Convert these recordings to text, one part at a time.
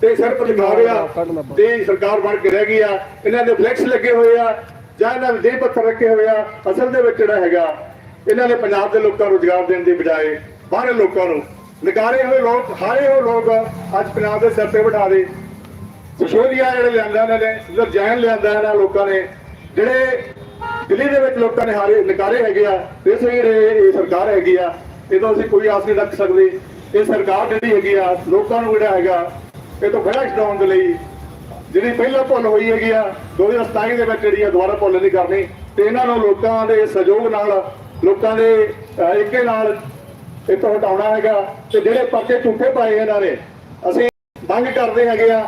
ਤੇ ਸਿਰ ਪਰ ਲਿਖਾ ਗਿਆ ਤੇ ਸਰਕਾਰ ਬਣ ਕੇ ਰਹਿ ਗਈ ਆ, ਇਹਨਾਂ ਦੇ ਫਲੈਕਸ ਲੱਗੇ ਹੋਏ ਆ, ਜਾਂ ਇਹਨਾਂ ਦੇ ਪੱਥਰ ਰੱਖੇ ਹੋਏ ਆ, ਅਸਲ ਦੇ ਵਿੱਚ ਜਿਹੜਾ ਹੈਗਾ, ਇਹਨਾਂ ਨੇ ਪੰਜਾਬ ਦੇ ਲੋਕਾਂ ਨੂੰ ਰੁਜ਼ਗਾਰ ਦੇਣ ਦੀ ਬਜਾਏ ਬਾਹਰਲੇ ਲੋਕਾਂ ਨੂੰ ਨਕਾਰੇ ਹੋਏ ਲੋਕ, ਹਾਰੇ ਹੋਏ ਲੋਕ ਅੱਜ ਪੰਜਾਬ ਦੇ ਸਿਰ ਤੇ ਬਿਠਾ ਦੇ ਸਿਸੋਦੀਆ ਜਿਹੜੇ ਲਿਆਂਦਾ ਇਹਨਾਂ ਨੇ ਸਿਰ ਜੈਨ ਲਿਆਂਦਾ ਇਹਨਾਂ ਲੋਕਾਂ ਨੇ, ਜਿਹੜੇ ਦਿੱਲੀ ਦੇ ਵਿੱਚ ਲੋਕਾਂ ਨੇ ਹਾਰੇ, ਨਕਾਰੇ ਹੈਗੇ ਆ, ਇਸ ਲਈ ਜਿਹੜੇ ਇਹ ਸਰਕਾਰ ਹੈਗੀ ਆ ਇਹਦੋਂ ਅਸੀਂ ਕੋਈ ਆਸ ਨਹੀਂ ਰੱਖ ਸਕਦੇ। ਇਹ ਸਰਕਾਰ ਜਿਹੜੀ ਹੈਗੀ ਆ, ਲੋਕਾਂ ਨੂੰ ਜਿਹੜਾ ਹੈਗਾ ਇਹ ਤੋਂ ਖੜਾ ਛਡਾਉਣ ਦੇ ਲਈ। ਜਿਹੜੀ ਪਹਿਲਾਂ ਭੁੱਲ ਹੋਈ ਹੈਗੀ ਆ 2027 ਦੇ ਵਿੱਚ ਜਿਹੜੀ ਆ ਦੁਬਾਰਾ ਭੁੱਲ ਨਹੀਂ ਕਰਨੀ। ਤੇ ਇਹਨਾਂ ਨੂੰ ਲੋਕਾਂ ਦੇ ਸਹਿਯੋਗ ਨਾਲ ਲੋਕਾਂ ਦੇ ਅਹ, ਨਾਲ ਇਹ ਤੋਂ ਹਟਾਉਣਾ ਹੈਗਾ। ਤੇ ਜਿਹੜੇ ਪਰਚੇ ਝੂਠੇ ਪਾਏ ਇਹਨਾਂ ਨੇ ਅਸੀਂ ਮੰਗ ਕਰਦੇ ਹੈਗੇ ਆ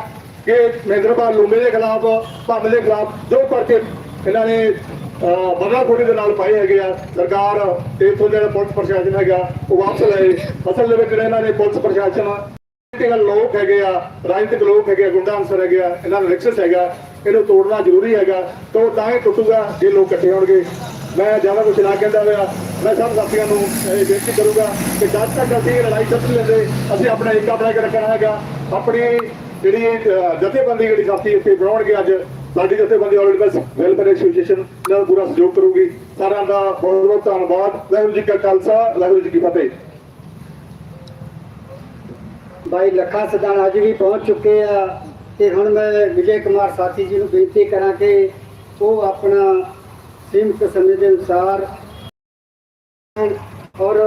ਕਿ ਮਹਿੰਦਰਪਾਲ ਲੂੰਬੇ ਦੇ ਖਿਲਾਫ ਭਾਵੇਂ ਦੇ ਖਿਲਾਫ ਜੋ ਪਰਚੇ ਇਹਨਾਂ ਨੇ ਬਦਲਾਖੋਰੀ ਦੇ ਨਾਲ ਪਾਏ ਹੈਗੇ ਆ ਸਰਕਾਰ ਤੇ ਇਥੋਂ ਜਿਹੜਾ ਪੁਲਿਸ ਪ੍ਰਸ਼ਾਸਨ ਹੈਗਾ ਉਹ ਵਾਪਸ ਲਏ। ਅਸਲ ਦੇ ਵਿੱਚ ਜਿਹੜਾ ਇਹਨਾਂ ਨੇ ਪੁਲਿਸ ਪ੍ਰਸ਼ਾਸਨ ਰਾਜਨੀਤਿਕ ਲੋਕ ਹੈਗੇ ਆ ਰਾਜਨੀਤਿਕ ਲੋਕ ਹੈਗੇ ਆ, ਗੁੰਡਾ ਅਨਸਰ ਹੈਗੇ ਆ ਇਹਨਾਂ ਦਾ ਰਿਕਸਸ ਹੈਗਾ ਇਹਨੂੰ ਤੋੜਨਾ ਜ਼ਰੂਰੀ ਹੈਗਾ ਤੋਂ ਤਾਂ ਹੀ ਟੁੱਟੂਗਾ ਜੇ ਲੋਕ ਇਕੱਠੇ ਹੋਣਗੇ। ਮੈਂ ਜ਼ਿਆਦਾ ਕੁਝ ਨਾ ਕਹਿੰਦਾ ਹੋਇਆ ਮੈਂ ਸਭ ਸਾਥੀਆਂ ਨੂੰ ਇਹ ਬੇਨਤੀ ਕਰੂੰਗਾ ਕਿ ਜਦ ਤੱਕ ਅਸੀਂ ਲੜਾਈ ਜਿੱਤ ਲੈਂਦੇ ਅਸੀਂ ਆਪਣਾ ਏਕਾ ਬਣਾ ਕੇ ਰੱਖਣਾ ਹੈਗਾ ਆਪਣੀ ਜਿਹੜੀ ਜਥੇਬੰਦੀ ਜਿਹੜੀ ਸਾਥੀ ਇੱਥੇ ਬਣਾਉਣਗੇ ਅੱਜ ਸਾਡੀ ਜਥੇਬੰਦੀ ਆਲਰੇਡੀ ਬਸ ਵੈਲਫੇਅਰ ਐਸੋਸੀਏਸ਼ਨ ਨਾਲ ਪੂਰਾ ਸਹਿਯੋਗ ਕਰੂਗੀ। ਸਾਰਿਆਂ ਦਾ ਬਹੁਤ ਬਹੁਤ ਧੰਨਵਾਦ। ਵਾਹਿਗੁਰੂ ਜੀ ਕਾ ਖਾਲਸਾ ਵਾਹਿਗੁਰੂ ਜੀ ਕੀ ਫਤਿਹ। ਬਾਈ ਲੱਖਾ ਸਦਾਨ ਅੱਜ ਵੀ ਪਹੁੰਚ ਚੁੱਕੇ ਆ ਤੇ ਹੁਣ ਮੈਂ ਵਿਜੇ ਕੁਮਾਰ ਸਾਥੀ ਜੀ ਨੂੰ ਬੇਨਤੀ ਕਰਾਂ ਕਿ ਉਹ ਆਪਣਾ ਸੀਮਤ ਸਮੇਂ ਦੇ ਅਨੁਸਾਰ ਔਰ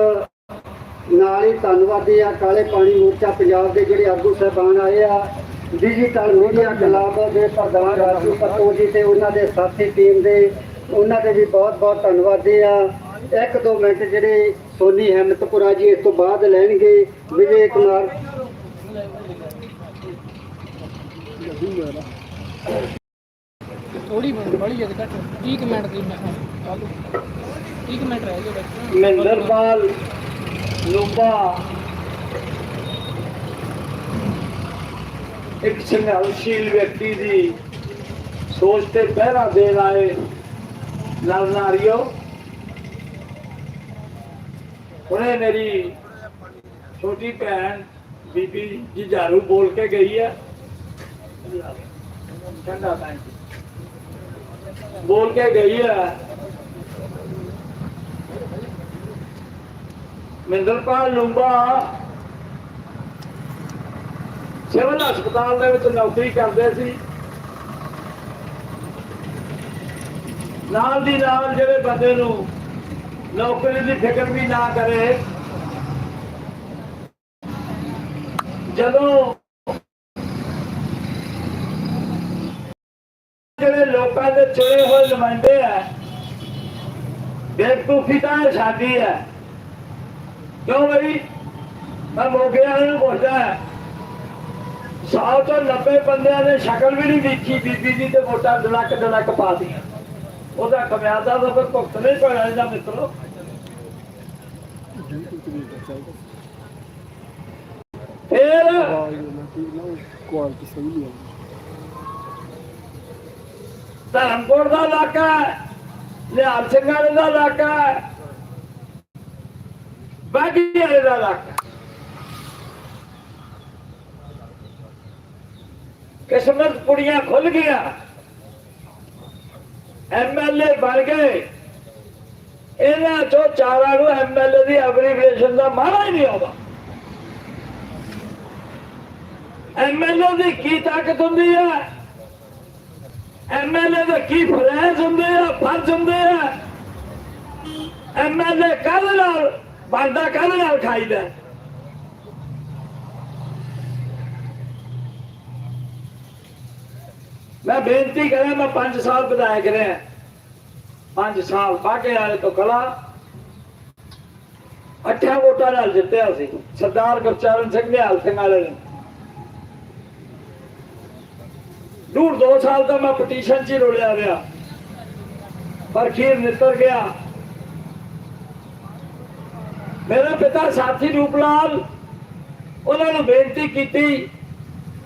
ਨਾਲ ਹੀ ਧੰਨਵਾਦੀ ਆ, ਕਾਲੇ ਪਾਣੀ ਮੋਰਚਾ ਪੰਜਾਬ ਦੇ ਜਿਹੜੇ ਆਗੂ ਸਾਹਿਬਾਨ ਆਏ ਆ ਡਿਜੀਟਲ ਮੀਡੀਆ ਕਲੱਬ ਦੇ ਪ੍ਰਧਾਨ ਰਾਜੂ ਪੱਤੋ ਜੀ ਤੇ ਉਹਨਾਂ ਦੇ ਸਾਥੀ ਟੀਮ ਦੇ, ਉਹਨਾਂ ਦੇ ਵੀ ਬਹੁਤ ਬਹੁਤ ਧੰਨਵਾਦੀ ਆ। ਇੱਕ ਦੋ ਮਿੰਟ ਜਿਹੜੇ ਸੋਨੀ ਹਿੰਮਤਪੁਰਾ ਜੀ ਇਸ ਤੋਂ ਬਾਅਦ ਲੈਣਗੇ, ਵਿਜੇ ਕੁਮਾਰ ਥੋੜੀ ਬੜੀ ਜਦ ਘੱਟ। 30 ਮਿੰਟ ਦੀ ਮੈਂ ਚਾਲੂ 30 ਮਿੰਟ ਰਹਿ ਗਏ ਬਸ। ਮਹਿੰਦਰਪਾਲ ਲੂੰਬਾ ਇੱਕ ਸੰਘਰਸ਼ੀਲ ਵਿਅਕਤੀ ਦੀ ਸੋਚ ਤੇ ਪਹਿਰਾ ਦੇਣ ਆਏ ਲੜਨਾਰੀਓ ਉਹਨੇ ਮੇਰੀ ਛੋਟੀ ਭੈਣ ਬੀਬੀ ਜੀ ਜਾਰੂ ਬੋਲ ਕੇ ਗਈ ਹੈ ਠੰਡਾ ਪਾਣੀ ਬੋਲ ਕੇ ਗਈ ਹੈ ਮਹਿੰਦਰਪਾਲ ਲੂੰਬਾ। ਸਿਵਲ ਹਸਪਤਾਲ ਦੇ ਵਿੱਚ ਨੌਕਰੀ ਕਰਦੇ ਸੀ। ਨਾਲ ਦੀ ਨਾਲ ਜਿਹੜੇ ਬੰਦੇ ਨੂੰ ਨੌਕਰੀ ਦੀ ਫਿਕਰ ਵੀ ਨਾ ਕਰੇ ਜਦੋਂ ਜਿਹੜੇ ਲੋਕਾਂ ਦੇ ਚੁਣੇ ਹੋਏ ਨੁਮਾਇੰਦੇ ਆ, ਬੇਵਕੂਫੀ ਤਾਂ ਸਾਡੀ ਹੈ ਕਿਉਂ ਬਈ? ਮੈਂ ਮੋਗੇ ਵਾਲੇ ਨੂੰ ਪੁੱਛਦਾ ਸੌ ਤੋਂ 90 ਬੰਦਿਆਂ ਨੇ ਸ਼ਕਲ ਵੀ ਨਹੀਂ ਦੇਖੀ ਬੀਬੀ ਜੀ ਤੇ ਵੋਟਾਂ ਦਲਕ ਦਲਕ ਪਾ ਦੀਆਂ ਉਹਦਾ ਕਮਿਆਦਾ ਦਾ ਕੋਈ ਭੁਗਤ ਨਹੀਂ ਪੈਣਾ ਇਹਦਾ ਮਿੱਤਰੋ। ਫੇਰ? ਧਰਮਕੋਟ ਦਾ ਇਲਾਕਾ ਹੈ ਲਿਆਲ ਸਿੰਘ ਦਾ ਇਲਾਕਾ ਬਾਗੀ ਵਾਲੇ ਦਾ ਇਲਾਕਾ ਕਿਸਮਤ ਕੁੜੀਆਂ ਖੁੱਲ ਗਈਆਂ। ਐਮਐਲਏ ਬਣ ਗਏ। ਇਹਨਾਂ ਚੋਂ ਚਾਰਾਂ ਨੂੰ ਐਮਐਲਏ ਦੀ ਐਬਰੀਵੀਏਸ਼ਨ ਦਾ ਮਾਰਾ ਹੀ ਨਹੀਂ ਆਉਂਦਾ। ਐਮਐਲਏ ਦੀ ਕੀ ਤਾਕਤ ਹੁੰਦੀ ਹੈ? ਐਮਐਲਏ ਦੇ ਕੀ ਫਰਜ਼ ਹੁੰਦੇ ਆ, ਫਰਜ਼ ਹੁੰਦੇ ਆ? ਐਮਐਲਏ ਕਾਹਦੇ ਨਾਲ ਬੰਦਾ ਕਾਹਦੇ ਨਾਲ ਖਾਈਦਾ? ਮੈਂ ਬੇਨਤੀ ਕਰਾਂ, ਮੈਂ 5 ਸਾਲ ਵਿਧਾਇਕ ਰਿਹਾ। 5 ਸਾਲ ਬਾਗੇ ਵਾਲੇ ਤੋਂ ਕਲਾ, ਅੱਠਾਂ ਵੋਟਾਂ ਨਾਲ ਜਿੱਤਿਆ ਸੀ। ਸਰਦਾਰ ਗੁਰਚਰਨ ਸਿੰਘ ਨਿਹਾਲ ਸਿੰਘ ਵਾਲੇ ਨੇ। ਡੂਢ ਦੋ ਸਾਲ ਦਾ ਮੈਂ ਪਟੀਸ਼ਨ 'ਚ ਰੋਲਿਆ ਰਿਹਾ। ਪਰ ਖੀਰ ਨਿੱਤਰ ਗਿਆ। ਮੇਰੇ ਪਿਤਾ ਸਾਥੀ ਰੂਪਲਾਲ, ਉਹਨਾਂ ਨੂੰ ਬੇਨਤੀ ਕੀਤੀ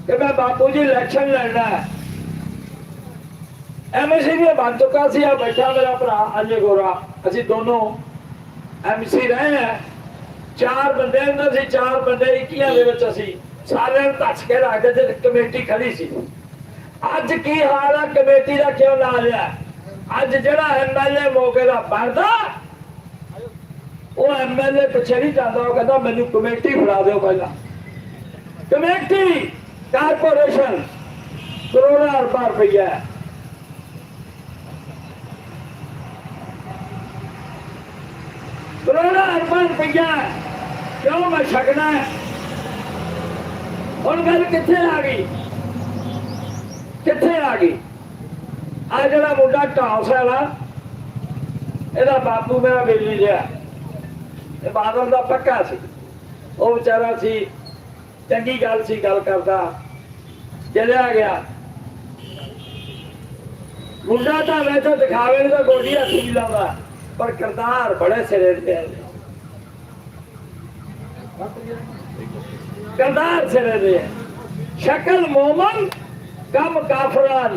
ਕਿ ਮੈਂ ਬਾਪੂ ਜੀ ਇਲੈਕਸ਼ਨ ਲੜਨਾ ਹੈ। ਐਮਸੀ ਵੀ ਬਣ ਚੁੱਕਾ ਸੀ ਆ ਬੈਠਾ ਮੇਰਾ ਭਰਾ ਅਜੇ ਗੋਰਾ ਅਸੀਂ ਦੋਨੋਂ ਐਮਸੀ ਰਹੇ ਆ ਚਾਰ ਬੰਦੇ ਹੁੰਦੇ ਸੀ, ਚਾਰ ਬੰਦੇ 21 ਦੇ ਵਿੱਚ ਅਸੀਂ ਸਾਰਿਆਂ ਨੂੰ ਧੱਸ ਕੇ ਰੱਖਦੇ ਤੇ ਕਮੇਟੀ ਖੜੀ ਸੀ। ਅੱਜ ਕੀ ਹਾਲ ਆ? ਕਮੇਟੀ ਦਾ ਕਿਉਂ ਲਾ ਲਿਆ? ਅੱਜ ਜਿਹੜਾ ਐਮਐਲਏ ਮੌਕੇ ਦਾ ਬਣਦਾ, ਉਹ ਐਮਐਲਏ ਪਿੱਛੇ ਨਹੀਂ ਜਾਂਦਾ। ਉਹ ਕਹਿੰਦਾ, ਮੈਨੂੰ ਕਮੇਟੀ ਫੜਾ ਦਿਓ ਪਹਿਲਾਂ। ਕਮੇਟੀ, ਕਾਰਪੋਰੇਸ਼ਨ, ਕਰੋੜਾਂ ਰੁਪਏ ਰੁਪਈਆ ਕਰੋੜਾਂ ਰੁਪਏ ਰੁਪਈਆ ਕਿਉਂ ਮੈਂ ਛਕਣਾ ਹੁਣ ਗੱਲ ਕਿੱਥੇ ਆ ਗਈ? ਕਿੱਥੇ ਆ ਗਈ? ਆ ਜਿਹੜਾ ਮੁੰਡਾ ਟਾਸ ਵਾਲਾ ਇਹਦਾ ਬਾਪੂ ਮੇਰਾ ਬੇਲੀ ਲਿਆ ਇਹ ਬਾਦਲ ਦਾ ਪੱਕਾ ਸੀ। ਉਹ ਵਿਚਾਰਾ ਸੀ, ਚੰਗੀ ਗੱਲ ਸੀ, ਗੱਲ ਕਰਦਾ। ਚਲਿਆ ਗਿਆ। ਮੁੰਡਾ ਤਾਂ ਵੈਸੇ ਦਿਖਾਵੇ ਨੂੰ ਤਾਂ ਗੋਡੀ ਹੱਥ ਨਹੀਂ ਲਾਉਂਦਾ, ਪਰ ਕਰਤਾਰ ਬੜੇ ਸਿਰੇ ਦੇ ਕਰਤਾਰ ਸਿਰੇ ਦੇ ਸ਼ਕਲ ਮੋਮਨ ਕੰਮ ਕਾਫਰਾਂ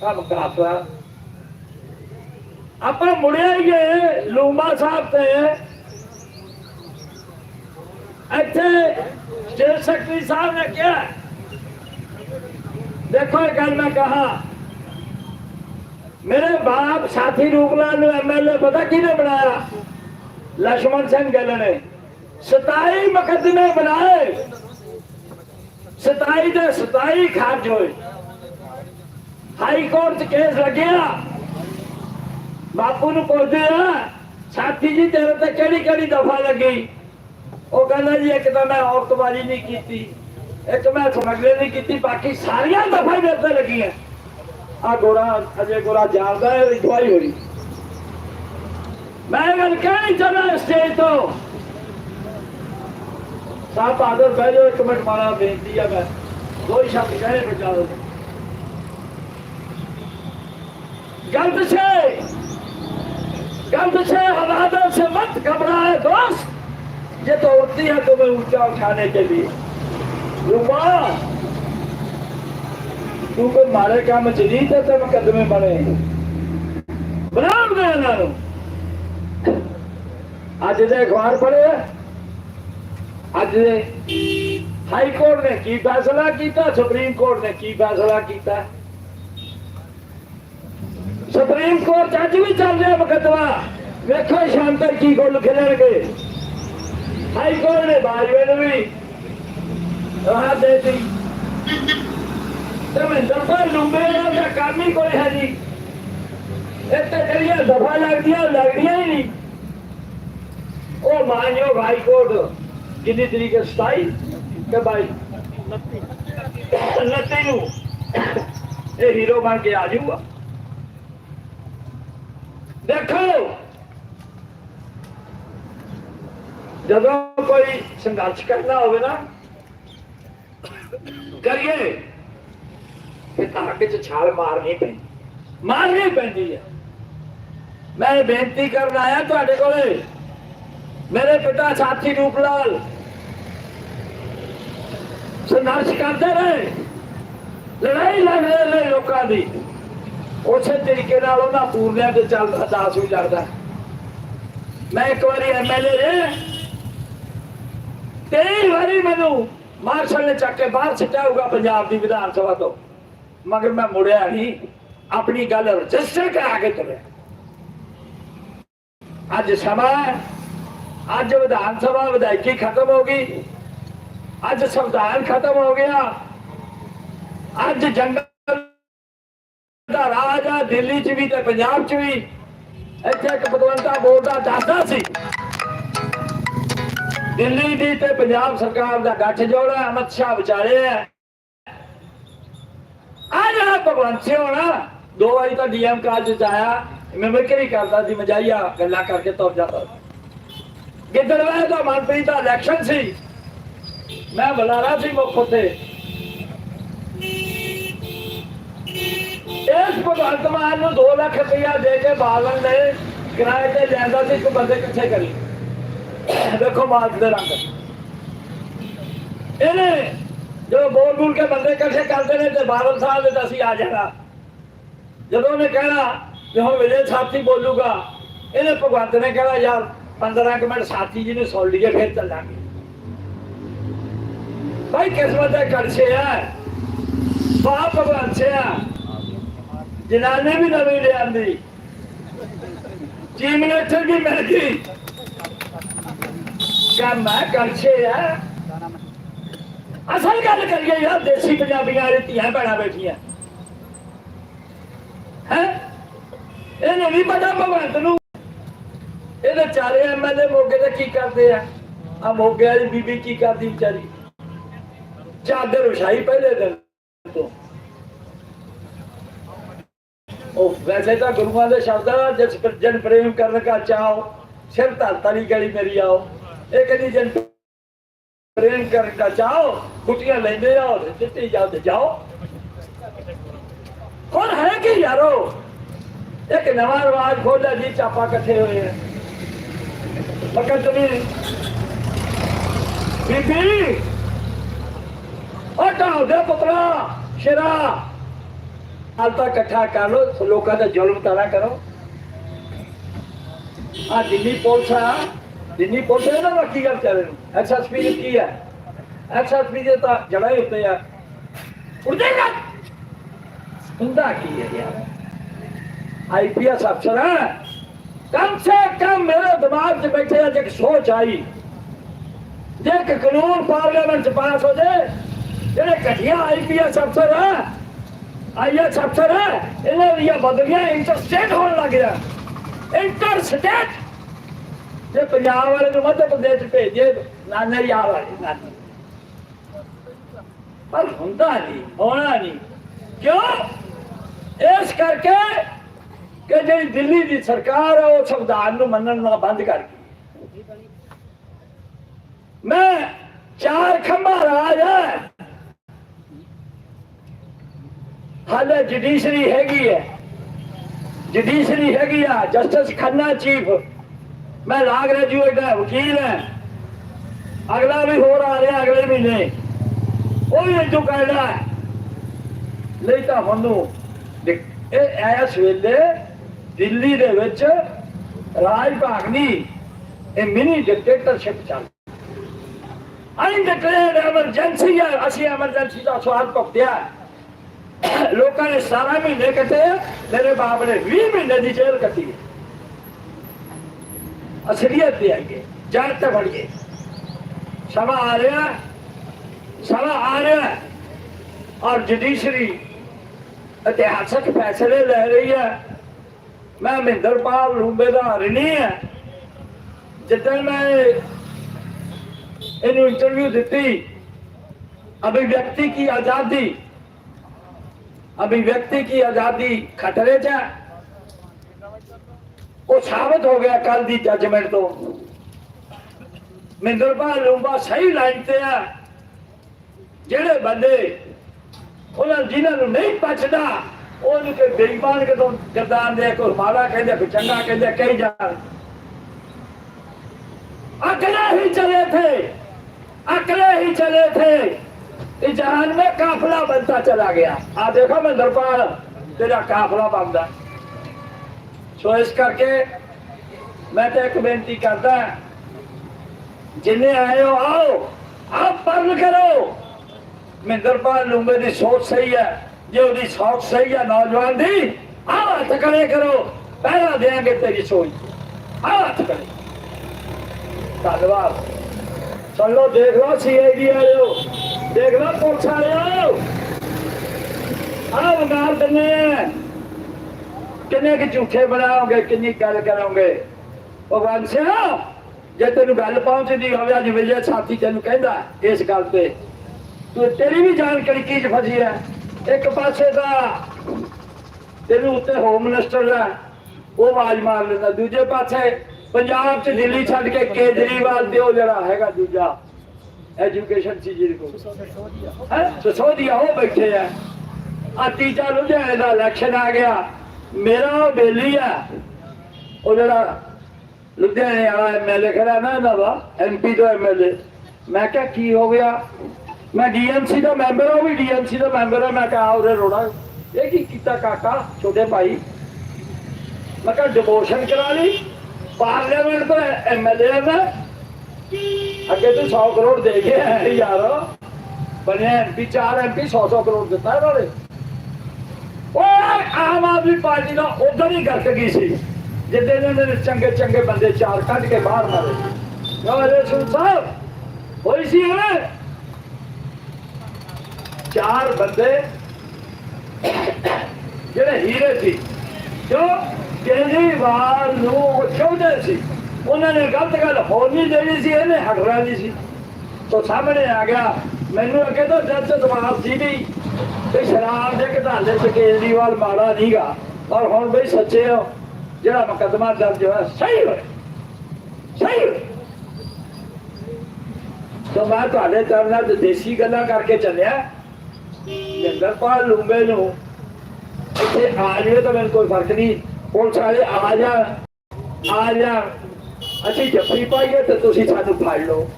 ਕੰਮ ਕਾਫਰਾਂ ਆਪਾਂ ਮੁੜਿਆ ਹੀ ਲੂਮਾ ਸਾਹਿਬ ਤੇ। ਇੱਥੇ ਜੇਲ ਸਕਤੀ ਸਾਹਿਬ ਨੇ ਕਿਹਾ, ਦੇਖੋ ਇਹ ਗੱਲ ਮੈਂ ਕਹਾ, ਮੇਰੇ ਬਾਪ ਸਾਥੀ ਰੂਪਲਾਲ ਨੂੰ ਐਮਐਲਏ ਪਤਾ ਕਿਹਨੇ ਬਣਾਇਆ? ਲక్ష్మణ ਸਿੰਘ ਗੱਲ ਨੇ। 27 ਮੁਕੱਦਮੇ ਬਣਾਏ। 27 ਦੇ 27 ਖਾਰਜ ਹੋਏ। ਹਾਈ ਕੋਰਟ 'ਚ ਕੇਸ ਲੱਗਿਆ। ਬਾਪੂ ਨੂੰ ਪੁੱਛਦੇ ਆ, ਸਾਥੀ ਜੀ, ਤੇਰੇ ਤੇ ਕਿਹੜੀ ਕਿਹੜੀ ਦਫਾ ਲੱਗੀ? ਉਹ ਕਹਿੰਦਾ ਜੀ, ਇੱਕ ਤਾਂ ਮੈਂ ਔਰਤਬਾਜ਼ੀ ਨਹੀਂ ਕੀਤੀ, ਇੱਕ ਮੈਂ ਸਮਗਲੇ ਨਹੀਂ ਕੀਤੀ, ਬਾਕੀ ਸਾਰੀਆਂ ਦਫਾ ਮੇਰੇ ਤੇ ਲੱਗੀਆਂ। ਆ ਗੋਰਾ, ਅਜੇ ਗੋਰਾ ਜਾਣਦਾ ਹੈ ਰਿਜਵਾਈ ਹੋਈ ਮੈਂ ਇਹ ਗੱਲ ਕਹਿਣੀ ਚਾਹੁੰਦਾ ਸਟੇਜ ਤੋਂ। ਸਾਹਿਬ ਬਹਾਦਰ ਬਹਿ ਜਾਓ ਇੱਕ ਮਿੰਟ ਮਾਰਾ ਬੇਨਤੀ ਆ ਮੈਂ ਦੋ ਹੀ ਸ਼ਬਦ ਕਹਿਣੇ ਬਚਾ ਦੋ गलत से गलत से हवादत से मत घबराए दोस्त ये तो उड़ती है तुम्हें ऊंचा उठाने के लिए रुपा तू कोई मारे काम च नहीं थे तो मुकदमे बने बनाओ दे ਇਹਨਾਂ ਨੂੰ ਅੱਜ ਦੇ ਅਖਬਾਰ ਪੜ੍ਹੇ ਆ? ਅੱਜ ਦੇ ਹਾਈ ਕੋਰਟ ਨੇ ਕੀ ਫੈਸਲਾ ਕੀਤਾ? ਸੁਪਰੀਮ ਕੋਰਟ ਨੇ ਕੀ ਫੈਸਲਾ ਕੀਤਾ? ਸੁਪਰੀਮ ਕੋਰਟ ਅੱਜ ਵੀ ਚੱਲ ਰਿਹਾ ਮੁਕੱਦਮਾ। ਵੇਖੋ ਸ਼ਾਮ ਤੱਕ ਕੀ ਗੁੱਲ ਖਿਲਣਗੇ। ਹਾਈ ਕੋਰਟ ਨੇ ਬਾਜਵੇ ਨੂੰ ਵੀ ਰਾਹ ਦੇ ਤੇ ਮੈਂ ਦਫਾ ਲੰਬੇ ਦਾ ਕੰਮ ਹੀ ਕੋਈ ਹੈ ਜੀ ਇੱਥੇ ਜਿਹੜੀਆਂ ਦਫਾ ਲੱਗਦੀਆਂ ਲੱਗਦੀਆਂ ਹੀ ਨਹੀਂ। ਉਹ ਮਾਨਯੋਗ ਹਾਈ ਕੋਰਟ ਕਿੰਨੀ ਤਰੀਕ ਹੈ 27 ਕਿ ਬਾਈ 29 ਨੂੰ ਇਹ ਹੀਰੋ ਬਣ ਕੇ ਆ ਜਾਊਗਾ ਦੇਖੋ ਜਦੋਂ ਕੋਈ ਸੰਘਰਸ਼ ਕਰਨਾ ਹੋਵੇ ਨਾ ਕਰੀਏ ਕਿ ਧਾਗੇ ਚ ਛਾਲ ਮਾਰਨੀ ਪੈਂਦੀ ਮਾਰਨੀ ਪੈਂਦੀ ਹੈ ਮੈਂ ਇਹ ਬੇਨਤੀ ਕਰਨ ਆਇਆ ਤੁਹਾਡੇ ਕੋਲੇ ਮੇਰੇ ਪਿਤਾ ਸਾਥੀ ਰੂਪ ਲਾਲ। ਸੰਘਰਸ਼ ਕਰਦੇ ਰਹੇ। ਲੜਾਈ ਲੜਦੇ ਰਹੇ ਲੋਕਾਂ ਦੀ। ਉਸੇ ਤਰੀਕੇ ਨਾਲ ਉਹਨਾਂ ਪੂਰਨਿਆਂ ਤੇ ਚੱਲਦਾ ਦਾਸ ਵੀ ਲੜਦਾ ਮੈਂ ਇੱਕ ਵਾਰੀ ਐਮਐਲਏ ਰਿਹਾ। ਤੇਈ ਵਾਰੀ ਮੈਨੂੰ ਮਾਰਸ਼ਲ ਨੇ ਚੱਕ ਕੇ ਬਾਹਰ ਸਿੱਟਿਆ ਹੋਊਗਾ ਪੰਜਾਬ ਦੀ ਵਿਧਾਨ ਸਭਾ ਤੋਂ। ਮਗਰ ਮੈਂ ਮੁੜਿਆ ਨਹੀਂ। ਆਪਣੀ ਗੱਲ ਰਜਿਸਟਰ ਕਰਾ ਕੇ ਤੁਰਿਆ। ਅੱਜ ਸਮਾਂ ਅੱਜ ਵਿਧਾਨ ਸਭਾ ਵਿਧਾਇਕੀ ਖਤਮ ਹੋ ਗਈ। ਅੱਜ ਸੰਵਿਧਾਨ ਖਤਮ ਹੋ ਗਿਆ। ਅੱਜ ਜੰਗਲ ਦਾ ਰਾਜ ਆ, ਦਿੱਲੀ 'ਚ ਵੀ ਤੇ ਪੰਜਾਬ 'ਚ ਵੀ। ਇੱਥੇ ਇੱਕ ਭਗਵੰਤਾ ਬੋਲਦਾ ਦੱਸਦਾ ਸੀ। ਦਿੱਲੀ ਦੀ ਤੇ ਪੰਜਾਬ ਸਰਕਾਰ ਦਾ ਗੱਠ ਜੋੜਾ ਅਮਿਤ ਸ਼ਾਹ ਵਿਚਾਲੇ ਹੈ। ਆ ਜਿਹੜਾ ਭਗਵੰਤ ਸਿੰਘ ਹੋਣਾ, ਦੋ ਵਾਰੀ ਤਾਂ ਡੀਐਮ ਕਾਲਜ ਚ ਆਇਆ। ਮੈਂ ਮਿਮਿਕਰੀ ਕਰਦਾ ਸੀ ਮਜਾਈਆ ਗੱਲਾਂ ਕਰਕੇ ਤੁਰ ਜਾਂਦਾ। ਗਿੱਦੜਵੇ ਦਾ ਮਨਪ੍ਰੀਤ ਦਾ ਇਲੈਕਸ਼ਨ ਸੀ। ਮੈਂ ਬੁਲਾਰਾ ਸੀ ਮੁੱਖ ਉੱਤੇ। ਇਸ ਭਗਵੰਤ ਮਾਨ ਨੂੰ 2 ਲੱਖ ਰੁਪਇਆ ਦੇ ਕੇ ਬਾਲਣ ਨੇ ਕਿਰਾਏ ਤੇ ਲੈਂਦਾ ਸੀ ਇੱਕ ਬੰਦੇ ਇਕੱਠੇ ਕਰੀ। ਦੇਖੋ ਮਾਤ ਦੇ ਰੰਗ। ਇਹਨੇ ਜਦੋਂ ਬੋਲ ਬੋਲ ਕੇ ਬੰਦੇ ਇਕੱਠੇ ਕਰਦੇ ਨੇ ਤੇ ਬਾਦਲ ਸਾਹਿਬ ਦੇ ਤਾਂ ਅਸੀਂ ਆ ਜਾਣਾ। ਜਦੋਂ ਉਹਨੇ ਕਹਿਣਾ ਕਿ ਹੁਣ ਵਿਜੇ ਸਾਥੀ ਬੋਲੂਗਾ, ਇਹਨੇ ਭਗਵੰਤ ਨੇ ਕਹਿਣਾ, ਯਾਰ 15 ਕੁ ਮਿੰਟ ਸਾਥੀ ਜੀ ਨੂੰ ਸੁਣ ਲਈਏ, ਫਿਰ ਚੱਲਾਂਗੇ। ਭਾਈ ਕਿਸਮਤ ਦੇ ਕੜਛੇ ਆ। ਬਾਪ ਭਗਵਾਨ ਸਿਆ ਜਨਾਨੇ ਵੀ ਨਵੀਂ ਲਿਆਂਦੀ ਚੀਫ ਮਿਨਿਸਟਰ ਵੀ ਮਿਲ ਗਈ। ਕੰਮ ਹੈ ਕੜਛੇ ਆ। ਅਸਲ ਗੱਲ ਕਰੀਏ ਯਾਰ, ਦੇਸੀ ਪੰਜਾਬੀਆਂ ਵਾਲੀ ਧੀਆਂ ਭੈਣਾਂ ਬੈਠੀਆਂ। ਹੈ? ਇਹਨੇ ਨਹੀਂ ਪਤਾ ਭਗਵੰਤ ਨੂੰ ਇਹਦੇ ਚਾਰੇ ਐਮਐਲਏ ਮੋਗੇ ਦੇ ਕੀ ਕਰਦੇ ਆ? ਆ ਮੋਗੇ ਵਾਲੀ ਬੀਬੀ ਕੀ ਕਰਦੀ ਵਿਚਾਰੀ? ਚਾਦਰ ਵਿਛਾਈ ਪਹਿਲੇ ਦਿਨ ਤੋਂ। ਉਹ ਵੈਸੇ ਤਾਂ ਗੁਰੂਆਂ ਦੇ ਸ਼ਬਦ ਜਿਸ ਜਨ ਪ੍ਰੇਮ ਕਰਨ ਕਾ ਚਾਓ ਸਿਰ ਧਰਤਾ ਨਹੀਂ ਗਲੀ ਮੇਰੀ ਆਓ। ਇਹ ਕਹਿੰਦੀ, ਜਨ ਪ੍ਰੇਮ ਕਰਨ ਕਾ ਚਾਓ ਗੁੱਟੀਆਂ ਲੈਂਦੇ ਆਓ ਤੇ ਦਿੱਤੀ ਜਾਓ ਜਾਓ। ਕੌਣ ਹੈ ਕਿ ਯਾਰੋ? ਇੱਕ ਨਵਾਂ ਰਿਵਾਜ ਖੋਲਿਆ ਜੀ, ਚਾਪਾ ਇਕੱਠੇ ਹੋਏ ਆ। ਫਕਤ ਨਹੀਂ ਬੀਬੀ! ਹਟਾਓ ਦੇ ਪੁੱਤਰਾ, ਸ਼ੇਰਾ। ਹਾਲ ਇਕੱਠਾ ਕਰ ਲੋ ਲੋਕਾਂ ਦਾ ਜ਼ੁਲਮ ਤਾਂ ਕਰੋ। ਆ ਦਿੱਲੀ ਪੁਲਿਸ ਆ। ਦਿੱਲੀ ਪੁਲਿਸ ਇਹਦਾ ਨਾਲ ਕੀ ਗੱਲ ਚੱਲ ਰਹੀ? ਐਸਐਸਪੀ ਨੇ ਕੀ ਹੈ ਐਸਐਸਪੀ ਦੇ ਤਾਂ ਜੜਾ ਹੀ ਉੱਤੇ ਆ। ਉੜਦੇ ਨਾ ਹੁੰਦਾ ਕੀ ਹੈ ਯਾਰ? ਆਈਪੀਐਸ ਅਫਸਰ ਹੈ ਕਮ ਸੇ ਕਮ ਮੇਰੇ ਦਿਮਾਗ 'ਚ ਬੈਠੇ ਅੱਜ ਇੱਕ ਸੋਚ ਆਈ ਜੇ ਇੱਕ ਕਾਨੂੰਨ ਪਾਰਲੀਮੈਂਟ 'ਚ ਪਾਸ ਹੋ ਜਾਏ ਜਿਹੜੇ ਘਟੀਆ ਆਈਪੀਐਸ ਅਫਸਰ ਹੈ ਆਈਐਸ ਅਫਸਰ ਹੈ ਇਹਨਾਂ ਦੀਆਂ ਬਦਲੀਆਂ ਇੰਟਰਸਟੇਟ ਹੋਣ ਲੱਗ ਗਿਆ ਇੰਟਰਸਟੇਟ ਜੇ ਪੰਜਾਬ ਵਾਲੇ ਨੂੰ ਮੱਧ ਪ੍ਰਦੇਸ਼ ਭੇਜੇ ਨਾਨੇ ਯਾਰ ਵਾਲੇ ਨਾਨੇ ਪਰ ਹੁੰਦਾ ਨਹੀਂ ਹੋਣਾ ਨਹੀਂ ਕਿਉਂ ਇਸ ਕਰਕੇ ਕਿ ਜਿਹੜੀ ਦਿੱਲੀ ਦੀ ਸਰਕਾਰ ਹੈ, ਉਹ ਸੰਵਿਧਾਨ ਨੂੰ ਮੰਨਣਾ ਬੰਦ ਕਰ ਗਈ। ਮੈਂ ਚਾਰ ਖੰਭਾ ਰਾਜ ਹੈ। ਹਾਲੇ ਜੁਡੀਸ਼ਰੀ ਹੈਗੀ ਹੈ। ਜੁਡੀਸ਼ਰੀ ਹੈਗੀ ਆ ਜਸਟਿਸ ਖੰਨਾ ਚੀਫ ਮੈਂ ਲਾ ਗ੍ਰੈਜੂਏਟ ਹੈ ਵਕੀਲ ਹੈ। ਅਗਲਾ ਵੀ ਹੋਰ ਆ ਰਿਹਾ ਅਗਲੇ ਮਹੀਨੇ। ਉਹ ਵੀ ਇਦੋਂ ਕਹਿਣਾ ਨਹੀਂ ਤਾਂ ਹੁਣ ਨੂੰ ਇਹ ਐਸ ਵੇਲੇ ਦਿੱਲੀ ਦੇ ਵਿੱਚ ਰਾਜ ਭਾਗ ਇਹ ਮਿਨੀ ਡਿਕਟੇਟਰਸ਼ਿਪ ਚੱਲ ਆਈ ਡਿਕਲੇਅਰਡ ਐਮਰਜੈਂਸੀ ਹੈ, ਅਸੀਂ ਐਮਰਜੈਂਸੀ ਦਾ ਸਵਾਲ ਭੁਗਤਿਆ ਲੋਕਾਂ ਨੇ ਸਾਰਾ ਮਹੀਨੇ ਕੱਟੇ ਮੇਰੇ ਬਾਪ ਨੇ 20 ਮਹੀਨੇ ਦੀ ਜੇਲ੍ਹ ਕੱਟੀ ਅਸਲੀਅਤ ਦੇ ਆਈਏ ਜੜ ਤੇ ਫੜੀਏ ਸਮਾਂ ਆ ਰਿਹਾ, ਸਮਾਂ ਆ ਰਿਹਾ ਔਰ ਜੁਡੀਸ਼ਰੀ ਇਤਿਹਾਸਕ ਫੈਸਲੇ ਲੈ ਰਹੀ ਹੈ। ਮੈਂ ਮਹਿੰਦਰਪਾਲ ਲੂੰਬੇ ਦਾ ਰਿਣੀ ਹੈ ਜਿੱਦਣ ਮੈਂ ਇਹਨੂੰ ਇੰਟਰਵਿਊ ਦਿੱਤੀ अभिव्यक्ति की आजादी अभिव्यक्ति की आजादी खतरे ਚ ਹੈ ਉਹ ਸਾਬਤ ਹੋ ਗਿਆ ਕੱਲ ਦੀ ਜੱਜਮੈਂਟ ਤੋਂ ਮਹਿੰਦਰਪਾਲ ਲੂੰਬਾ ਸਹੀ ਲਾਈਨ ਤੇ ਆ ਜਿਹੜੇ ਬੰਦੇ ਉਹਨਾਂ ਜਿਨ੍ਹਾਂ ਨੂੰ ਨਹੀਂ ਬਚਦਾ ਉਹਨੂੰ ਕਿ ਬੇਈਮਾਨ ਕਦੋਂ ਗਰਦਾਨ ਦੇ ਕੋਈ ਮਾੜਾ ਕਹਿੰਦੇ ਕੋਈ ਚੰਗਾ ਕਹਿੰਦੇ ਕਈ ਜਾਣ अकेले ही चले थे अकेले ही चले थे इस जहान में काफिला बनता चला गया आ देखो मैं दरबार तेरा काफिला बनता सो इस करके मैं तो एक बेनती करता जिन्हें आए हो आओ आप बंद करो ਮਹਿੰਦਰਪਾਲ ਲੂੰਬੇ ਦੀ ਸੋਚ ਸਹੀ ਹੈ ਜੇ ਉਹਦੀ ਸੋਚ ਸਹੀ ਹੈ ਨੌਜਵਾਨ ਦੀ, ਆਹ ਹੱਥ ਕਰੇ ਕਰੋ, ਪਹਿਲਾਂ ਦੇਾਂਗੇ ਤੇਰੀ ਸੋਚ। ਆਹ ਹੱਥ ਖੜੇ। ਧੰਨਵਾਦ। ਚਲੋ ਦੇਖ ਲਓ, ਸੀਆਈਡੀ ਵਾਲਿਓ। ਦੇਖ ਲਓ, ਪੁਲਿਸ ਵਾਲਿਓ। ਆਹ ਵਗਾਰ ਦਿੰਨੇ ਆ। ਕਿੰਨੇ ਕਿ ਝੂਠੇ ਬਣਾਓਗੇ, ਕਿੰਨੀ ਗੱਲ ਕਰੋਗੇ? ਭਗਵਾਨ ਸਿੰਘ ਜੇ ਤੈਨੂੰ ਗੱਲ ਪਹੁੰਚਦੀ ਹੋਵੇ, ਅੱਜ ਵਿਜੇ ਸਾਥੀ ਤੈਨੂੰ ਕਹਿੰਦਾ ਇਸ ਗੱਲ ਤੇ, ਤੂੰ ਤੇਰੀ ਵੀ ਜਾਣਕਾਰੀ ਕੀ ਚ ਫਸੀ ਹੈ ਇੱਕ ਪਾਸੇ ਦਾ ਤੈਨੂੰ ਉੱਤੇ ਹੋਮ ਮਿਨਿਸਟਰ ਦਾ ਉਹ ਆਵਾਜ਼ ਮਾਰ ਲੈਂਦਾ, ਦੂਜੇ ਪਾਸੇ ਪੰਜਾਬ ਚ ਦਿੱਲੀ ਛੱਡ ਕੇ ਕੇਜਰੀਵਾਲ ਤੇ ਉਹ ਜਿਹੜਾ ਹੈਗਾ ਦੂਜਾ ਐਜੂਕੇਸ਼ਨ ਸੀ ਜਿਹਦੇ ਕੋਲ। ਹੈ? ਸਸੋਦੀਆ ਉਹ ਬੈਠੇ ਆ। ਆ ਤੀਜਾ ਲੁਧਿਆਣੇ ਦਾ ਇਲੈਕਸ਼ਨ ਆ ਗਿਆ। ਮੇਰਾ ਉਹ ਬੇਲੀ ਆ। ਉਹ ਜਿਹੜਾ ਲੁਧਿਆਣੇ ਵਾਲਾ ਐਮਐਲਏ ਖੜਾ ਨਾ ਇਹਦਾ ਵਾ ਐਮਪੀ ਤੋਂ ਐਮਐਲਏ ਮੈਂ ਕਿਹਾ, ਕੀ ਹੋ ਗਿਆ? ਮੈਂ ਡੀਐਮਸੀ ਦਾ ਮੈਂਬਰ ਹਾਂ, ਉਹ ਵੀ ਡੀਐਮਸੀ ਦਾ ਮੈਂਬਰ ਹੈ। ਮੈਂ ਕਿਹਾ ਆ ਰੋਣਾ। ਇਹ ਕੀ ਕੀਤਾ ਕਾਕਾ, ਛੋਟੇ ਭਾਈ? ਮੈਂ ਕਿਹਾ ਡਿਵੋਰਸ਼ਨ ਕਰਾ ਲਈ। ਪਾਰਲੀਮੈਂਟ ਤੋਂ ਐਮਐਲਏ ਹੈ ਅੱਗੇ ਤੂੰ 100 ਕਰੋੜ ਦੇ ਕੇ ਆਇਆ ਯਾਰ। ਬਣਿਆ ਐਮਪੀ ਚਾਰ ਐਮਪੀ 100 100 ਕਰੋੜ ਦਿੱਤਾ ਇਹਨਾਂ ਨੇ। ਓਏ, ਆਮ ਆਦਮੀ ਪਾਰਟੀ ਦਾ ਉਧਰ ਹੀ ਗਰਕ ਗਈ ਸੀ? ਜਿੱਦੇ ਇਹਨਾਂ ਨੇ ਚੰਗੇ ਚੰਗੇ ਬੰਦੇ ਚਾਰ ਕੱਢ ਕੇ ਬਾਹਰ ਮਾਰੇ। ਯਾਰੇ ਸੁਣ ਸਾਹਿਬ, ਹੋਈ ਸੀ ਹੈ ਚਾਰ ਬੰਦੇ ਜਿਹੜੇ ਹੀਰੇ ਸੀ, ਜੋ ਕੇਜਰੀਵਾਲ ਨੂੰ ਉਹ ਚਾਹੁੰਦੇ ਸੀ, ਉਹਨਾਂ ਨੇ ਗਲਤ ਗੱਲ ਹੋਣ ਨਹੀਂ ਦੇਣੀ ਸੀ, ਇਹਨੇ ਹਟਣਾ ਸੀ। ਤੋ ਸਾਹਮਣੇ ਆ ਗਿਆ, ਮੈਨੂੰ ਅੱਗੇ ਤੋਂ ਜਦ ਤੋਂ ਸੀ ਵੀ ਤੇ ਸ਼ਰਾਬ ਦੇ ਘਟਾਲੇ ਚ ਕੇਜਰੀਵਾਲ ਮਾੜਾ ਨਹੀਂਗਾ ਔਰ ਹੁਣ ਬਈ ਸੱਚੇ ਹੋ, ਜਿਹੜਾ ਮੁਕੱਦਮਾ ਦਰਜ ਹੋਇਆ, ਸਹੀ ਹੋਇਆ। ਸਹੀ ਹੋਇਆ। ਮੈਂ ਤੁਹਾਡੇ ਚਰਨਾਂ ਤੇ ਦੇਸੀ ਗੱਲਾਂ ਕਰਕੇ ਚੱਲਿਆ। ਜਿੰਦਰਪਾਲ ਲੂੰਬੇ ਨੂੰ। ਇੱਥੇ ਆ ਜਾਵੇ ਤਾਂ ਮੈਨੂੰ ਕੋਈ ਫ਼ਰਕ ਨਹੀਂ। ਪੁਲਿਸ ਵਾਲੇ ਆ ਜਾ ਆ ਜਾ। ਅਸੀਂ ਜੱਫੀ ਪਾਈਏ ਤੇ ਤੁਸੀਂ ਸਾਨੂੰ ਫੜ ਲਓ।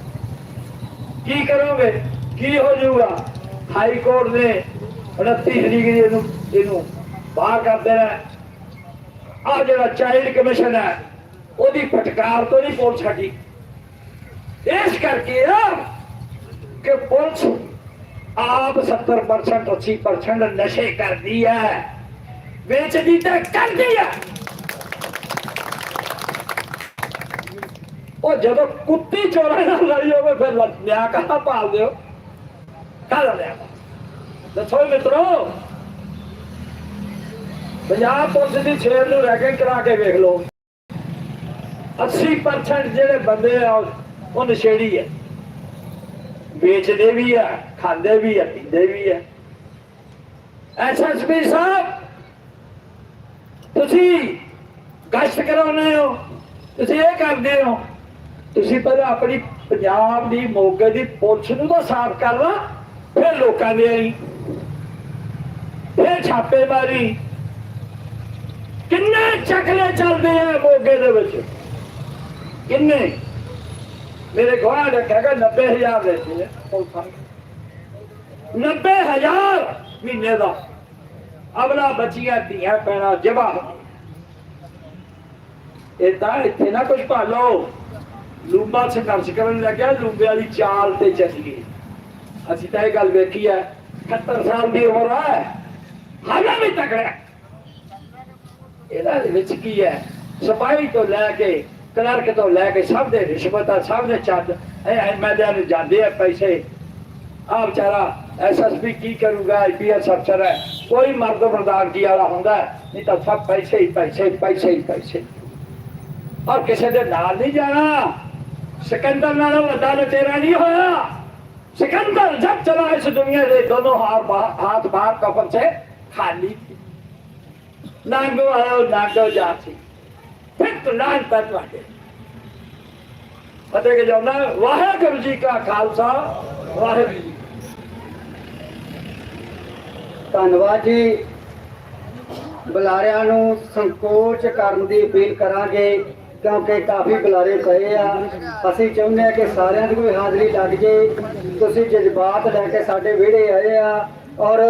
ਕੀ ਕਰੋਗੇ? ਕੀ ਹੋ ਜਾਊਗਾ? ਹਾਈ ਕੋਰਟ ਨੇ 29 ਤਰੀਕ ਨੂੰ ਇਹਨੂੰ ਬਾਹਰ ਕਰ ਦੇਣਾ। ਆ ਜਿਹੜਾ ਚਾਈਲਡ ਕਮਿਸ਼ਨ ਹੈ, ਉਹਦੀ ਫਟਕਾਰ ਤੋਂ ਨਹੀਂ ਪੁਲਿਸ ਹਟੀ। ਇਸ ਕਰਕੇ ਕਿ ਪੁਲਿਸ ਆਪ 70% 80% ਨਸ਼ੇ ਕਰਦੀ ਹੈ ਵੇਚਦੀ ਤਾਂ ਕਰਦੀ ਹੈ ਉਹ ਜਦੋਂ ਕੁੱਤੀ ਚੋਰਾਂ ਨਾਲ ਲੜੀ ਹੋਵੇ, ਫਿਰ ਲਿਆ ਕਹਾਂ ਪਾਲ ਦਿਓ ਕਾਹਦਾ ਲਿਆ ਦੱਸੋ ਮਿੱਤਰੋ। ਪੰਜਾਬ ਪੁਲਿਸ ਦੀ ਛੇਰ ਨੂੰ ਰੈਕਿੰਗ ਕਰਾ ਕੇ ਵੇਖ ਲਓ। 80% ਜਿਹੜੇ ਬੰਦੇ ਆ, ਉਹ ਨਸ਼ੇੜੀ ਹੈ ਵੇਚਦੇ ਵੀ ਆ, ਖਾਂਦੇ ਵੀ ਆ, ਪੀਂਦੇ ਵੀ ਆ। ਐਸਐਸਪੀ ਸਾਹਿਬ, ਤੁਸੀਂ ਗਸ਼ਤ ਕਰਾਉਂਦੇ ਹੋ, ਤੁਸੀਂ ਇਹ ਕਰਦੇ ਹੋ, ਤੁਸੀਂ ਪਹਿਲਾਂ ਆਪਣੀ ਪੰਜਾਬ ਦੀ ਮੋਗੇ ਦੀ ਪੁਲਿਸ ਨੂੰ ਤਾਂ ਸਾਫ਼ ਕਰ ਕਰਨਾ ਫਿਰ ਲੋਕਾਂ ਦੇ ਆਈ। ਫਿਰ ਛਾਪੇਮਾਰੀ। ਕਿੰਨੇ ਚੱਕਲੇ ਚੱਲਦੇ ਆ ਮੋਗੇ ਦੇ ਵਿੱਚ? ਕਿੰਨੇ? ਮੇਰੇ ਘੋੜਾ ਦਾ ਕਹੇਗਾ 90000 ਦੇ ਪੁਲਿਸਾਂ 90000 ਮਹੀਨੇ ਦਾ। ਅਬਲਾ ਬੱਚੀਆਂ, ਧੀਆਂ ਪੈਣਾ ਜਵਾ। ਇਹ ਤਾਂ ਇੱਥੇ ਨਾ ਕੁਝ ਭਾਲੋ। ਲੂੰਬਾ ਸੰਘਰਸ਼ ਕਰਨ ਲੱਗਿਆ, ਲੂੰਬੇ ਵਾਲੀ ਚਾਲ ਤੇ ਚੱਲ ਗਈ ਅਸੀਂ ਤਾਂ ਇਹ ਗੱਲ ਵੇਖੀ ਹੈ 70 ਸਾਲ ਦੀ ਉਮਰ ਹੈ। ਹਾਲੇ ਵੀ ਤਕੜਾ ਇਹਦਾ ਵਿੱਚ ਕੀ ਹੈ? ਸਪਾਈ ਤੋਂ ਲੈ ਕੇ ਕਲਰਕ ਤੋਂ ਲੈ ਕੇ ਸਭ ਦੇ ਰਿਸ਼ਵਤਾਂ ਸਭ ਦੇ ਚੱਦ ਇਹ ਐਮਐਲਏ ਨੂੰ ਜਾਂਦੇ ਆ ਪੈਸੇ ਆ ਵਿਚਾਰਾ ਐਸਐਸਪੀ ਕੀ ਕਰੂਗਾ ਆਈਪੀਐਸ ਅਫਸਰ ਹੈ ਕੋਈ ਮਰਦ ਮਰਦਾਨਗੀ ਵਾਲਾ ਹੁੰਦਾ ਹੈ, ਨਹੀਂ ਤਾਂ ਸਭ ਪੈਸੇ ਹੀ ਪੈਸੇ ਹੀ ਪੈਸੇ ਹੀ ਪੈਸੇ ਔਰ ਕਿਸੇ ਦੇ ਨਾਲ ਨਹੀਂ ਜਾਣਾ ਸਿਕੰਦਰ ਨਾਲੋਂ ਵੱਡਾ ਲਟੇਰਾ ਨਹੀਂ ਹੋਇਆ सिकंदर जब चला इस दुनिया से दोनों हाथ बा- हाथ बाहर कफन से खाली थी नांगो आयो नांगो जाती ਸਖਤ ਲਾਹਨਤ ਹੈ ਤੁਹਾਡੇ। ਫਤਿਹ ਕੇ ਜਾਂਦਾ, ਵਾਹਿਗੁਰੂ ਜੀ ਕਾ ਖਾਲਸਾ, ਵਾਹਿਗੁਰੂ ਜੀ ਧੰਨਵਾਦ ਜੀ। ਬੁਲਾਰਿਆਂ ਨੂੰ ਸੰਕੋਚ ਕਰਨ ਦੀ ਅਪੀਲ ਕਰਾਂਗੇ, ਕਿਉਂਕਿ ਕਾਫੀ ਬੁਲਾਰੇ ਪਏ ਆ। ਅਸੀਂ ਚਾਹੁੰਦੇ ਆ ਕਿ ਸਾਰਿਆਂ ਦੀ ਕੋਈ ਹਾਜ਼ਰੀ ਲੱਗ ਜੇ। ਤੁਸੀਂ ਜਜ਼ਬਾਤ ਲੈ ਕੇ ਸਾਡੇ ਵਿਹੜੇ ਆਏ ਆ ਔਰ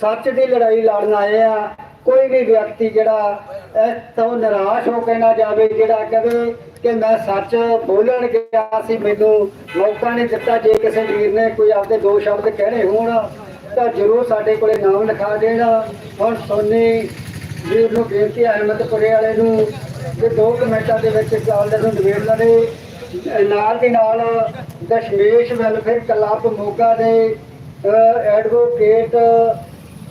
ਸੱਚ ਦੀ ਲੜਾਈ ਲੜਨ ਆਏ ਆ। ਕੋਈ ਵੀ ਵਿਅਕਤੀ ਜਿਹੜਾ ਇਸ ਤੋਂ ਨਿਰਾਸ਼ ਹੋ ਕੇ ਨਾ ਜਾਵੇ, ਜਿਹੜਾ ਕਹੇ ਕਿ ਮੈਂ ਸੱਚ ਬੋਲਣ ਗਿਆ ਸੀ, ਮੈਨੂੰ ਮੌਕਾ ਨਹੀਂ ਦਿੱਤਾ, ਜੇ ਕਿਸੇ ਵੀਰ ਨੇ ਕੋਈ ਆਪਦੇ ਦੋ ਸ਼ਬਦ ਕਹਿਣੇ ਹੋਣ, ਤਾਂ ਜਰੂਰ ਸਾਡੇ ਕੋਲੇ ਨਾਮ ਲਿਖਾ ਦੇਣਾ। ਹੁਣ ਸੋਨੀ ਵੀਰ ਨੂੰ ਬੇਨਤੀ ਅਹਿਮਦਪੁਰੇ ਵਾਲੇ ਨੂੰ, ਕਿ ਦੋ ਕੁ ਮਿੰਟਾਂ ਦੇ ਵਿੱਚ ਗੱਲ ਨੂੰ ਨਿਬੇੜ ਲਵੇ। ਨਾਲ ਦੀ ਨਾਲ ਦਸ਼ਮੇਸ਼ ਵੈਲਫੇਅਰ ਕਲੱਬ ਮੋਗਾ ਦੇ ਐਡਵੋਕੇਟ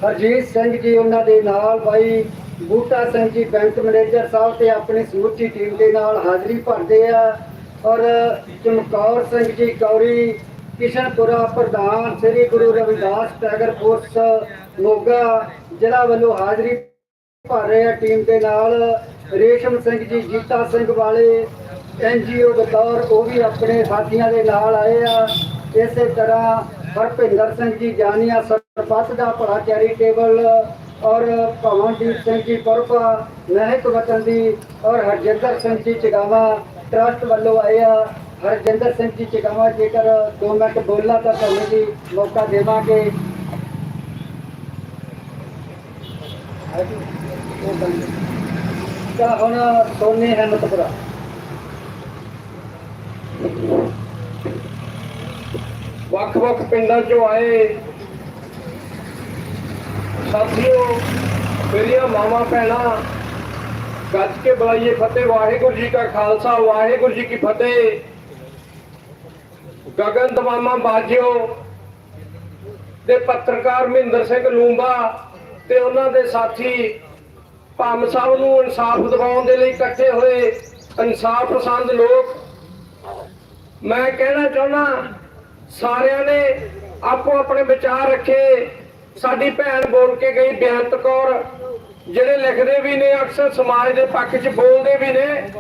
ਹਰਜੀਤ ਸਿੰਘ ਜੀ ਉਹਨਾਂ ਦੇ ਨਾਲ ਭਾਈ ਬੂਟਾ ਸਿੰਘ ਜੀ, ਬੈਂਕ ਮੈਨੇਜਰ ਸਾਹਿਬ ਤੇ ਆਪਣੀ ਸਮੁੱਚੀ ਟੀਮ ਦੇ ਨਾਲ ਹਾਜ਼ਰੀ ਭਰਦੇ ਆ। ਔਰ ਚਮਕੌਰ ਸਿੰਘ ਜੀ, ਗੌਰੀ, ਕਿਸ਼ਨਪੁਰਾ ਪ੍ਰਧਾਨ ਸ੍ਰੀ ਗੁਰੂ ਰਵਿਦਾਸ ਟੈਗਰ ਫੋਰਸ, ਮੋਗਾ ਜ਼ਿਲ੍ਹਾ ਵੱਲੋਂ ਹਾਜ਼ਰੀ ਭਰ ਰਹੇ ਆ ਟੀਮ ਦੇ ਨਾਲ। ਰੇਸ਼ਮ ਸਿੰਘ ਜੀ ਜੀਤਾ ਸਿੰਘ ਵਾਲੇ ਐਨਜੀਓ ਬਤੌਰ, ਉਹ ਵੀ ਆਪਣੇ ਸਾਥੀਆਂ ਦੇ ਨਾਲ ਆਏ ਆ। ਇਸੇ ਤਰ੍ਹਾਂ ਹਰਭਿੰਦਰ ਸਿੰਘ ਜੀ ਜਾਨੀਆ ਸਰਪੰਚ ਦਾ ਭਲਾ ਚੈਰੀਟੇਬਲ ਔਰ ਭਵਨਦੀਪ ਸਿੰਘ ਜੀ ਪਰਪਾ ਮਹਿਕ ਵਤਨ ਦੀ ਔਰ ਹਰਜਿੰਦਰ ਸਿੰਘ ਜੀ ਚਗਾਵਾ ਟਰਸਟ ਵੱਲੋਂ ਆਏ ਆ। ਹਰਜਿੰਦਰ ਸਿੰਘ ਜੀ ਚਗਾਵਾ ਜੇਕਰ 2 ਮਿੰਟ ਬੋਲਣਾ ਤਾਂ ਤੁਹਾਨੂੰ ਜੀ ਮੌਕਾ ਦੇਵਾਂਗੇ। ਤਾਂ ਹੁਣ ਸੋਨੀ ਅਹਿਮਦਪੁਰਾ। ਵੱਖ-ਵੱਖ ਪਿੰਡਾਂ ਚੋਂ ਆਏ। ਸਾਥੀਓ, ਮੇਰੀਆਂ ਮਾਵਾਂ, ਭੈਣਾਂ, ਗੱਜ ਕੇ ਬੁਲਾਈਏ ਫਤਿਹ। ਵਾਹਿਗੁਰੂ ਜੀ ਕਾ ਖਾਲਸਾ, ਵਾਹਿਗੁਰੂ ਜੀ ਕੀ ਫਤਿਹ। ਗਗਨ ਦਵਾਮਾ ਬਾਜਿਓ ਤੇ ਪੱਤਰਕਾਰ ਮਹਿੰਦਰ ਸਿੰਘ ਲੂੰਬਾ ਤੇ ਉਹਨਾਂ ਦੇ ਸਾਥੀ ਭਾਮ ਸਾਹਿਬ ਨੂੰ ਇਨਸਾਫ ਦਿਵਾਉਣ ਦੇ ਲਈ ਇਕੱਠੇ ਹੋਏ ਇਨਸਾਫ ਪਸੰਦ ਲੋਕ। ਮੈਂ ਕਹਿਣਾ ਚਾਹੁੰਦਾ ਸਾਰਿਆਂ ਨੇ ਆਪੋ ਆਪਣੇ ਵਿਚਾਰ ਰੱਖੇ। ਸਾਡੀ ਭੈਣ ਬੋਲ ਕੇ ਗਈ ਬੇਅੰਤ ਕੌਰ। ਜਿਹੜੇ ਲਿਖਦੇ ਵੀ ਨੇ, ਅਕਸਰ ਸਮਾਜ ਦੇ ਪੱਖ 'ਚ ਬੋਲਦੇ ਵੀ ਨੇ,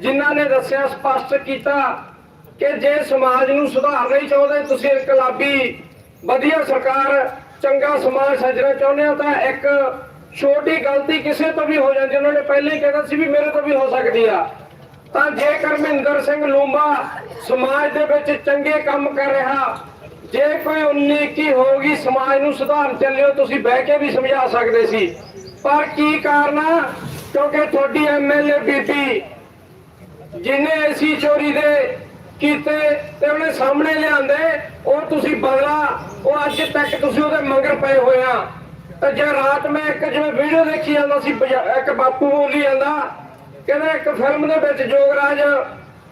ਜਿਨ੍ਹਾਂ ਨੇ ਦੱਸਿਆ, ਸਪਸ਼ਟ ਕੀਤਾ ਕਿ ਜੇ ਸਮਾਜ ਨੂੰ ਸੁਧਾਰਨਾ ਹੀ ਚਾਹੁੰਦੇ, ਤੁਸੀਂ ਇਨਕਲਾਬੀ, ਵਧੀਆ ਸਰਕਾਰ, ਚੰਗਾ ਸਮਾਜ ਸੱਜਣਾ ਚਾਹੁੰਦੇ ਹੋ, ਤਾਂ ਇੱਕ ਛੋਟੀ ਗਲਤੀ ਕਿਸੇ ਤੋਂ ਵੀ ਹੋ ਜਾਂਦੀ। ਉਹਨਾਂ ਨੇ ਪਹਿਲਾਂ ਹੀ ਕਿਹਾ ਸੀ ਵੀ ਮੇਰੇ ਤੋਂ ਵੀ ਹੋ ਸਕਦੀ ਆ। ਤਾਂ ਜੇ ਕਰਮਿੰਦਰ ਸਿੰਘ ਲੂੰਬਾ ਸਮਾਜ ਦੇ ਵਿੱਚ ਚੰਗੇ ਕੰਮ ਕਰ ਰਿਹਾ, ਜੇ ਕੋਈ ਉਨੀ ਕੀ ਹੋਗੀ ਸਮਾਜ ਨੂੰ ਸੁਧਾਰਨ ਚੱਲਿਓ, ਤੁਸੀਂ ਬਹਿ ਕੇ ਵੀ ਸਮਝਾ ਸਕਦੇ ਸੀ। ਪਰ ਕੀ ਕਾਰਨ ਕਿਉਂਕਿ ਤੁਹਾਡੀ ਐਮਐਲਏ ਬੀਬੀ, ਜਿਹਨੇ ਐਸੀ ਚੋਰੀ ਦੇ ਕੀਤੇ ਤੇ ਉਹਨੇ ਸਾਹਮਣੇ ਲਿਆਂਦੇ, ਉਹ ਤੁਸੀਂ ਬਦਲਾ, ਉਹ ਅੱਜ ਤੱਕ ਤੁਸੀਂ ਉਹਦੇ ਮੰਗਰ ਪਏ ਹੋਏ ਆ। ਤੇ ਜੇ ਰਾਤ ਮੈਂ ਇੱਕ ਜਿਵੇਂ ਵੀਡੀਓ ਦੇਖੀ ਜਾਂਦਾ ਸੀ ਇੱਕ ਬਾਪੂ ਬੋਲੀ ਜਾਂਦਾ ਕਹਿੰਦਾ ਇੱਕ ਫਿਲਮ ਦੇ ਵਿੱਚ ਜੋਗਰਾਜ